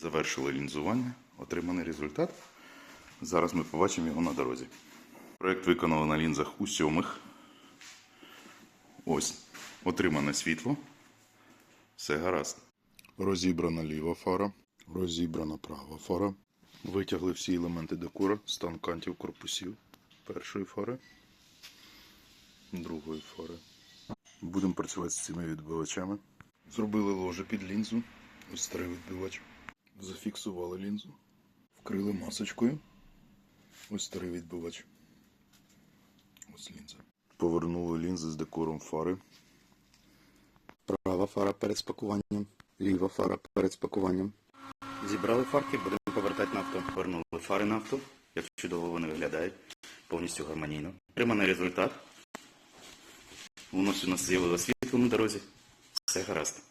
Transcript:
Завершили лінзування, отриманий результат. Зараз ми побачимо його на дорозі. Проєкт виконали на лінзах у сьомих. Ось, отримане світло. Все гаразд. Розібрана ліва фара, розібрана права фара. Витягли всі елементи декора, стан кантів корпусів першої фари, другої фари. Будемо працювати з цими відбивачами. Зробили ложе під лінзу. Ось старий відбивач. Зафіксували лінзу. Вкрили масочкою. Ось старий відбивач. Ось лінза. Повернули лінзи з декором фари. Права фара перед спакуванням, ліва фара перед спакуванням. Зібрали фарки, будемо повертати на авто. Повернули фари на авто, як чудово вони виглядають, повністю гармонійно. Отриманий результат. Воно у нас з'явилося світло на дорозі. Все гаразд.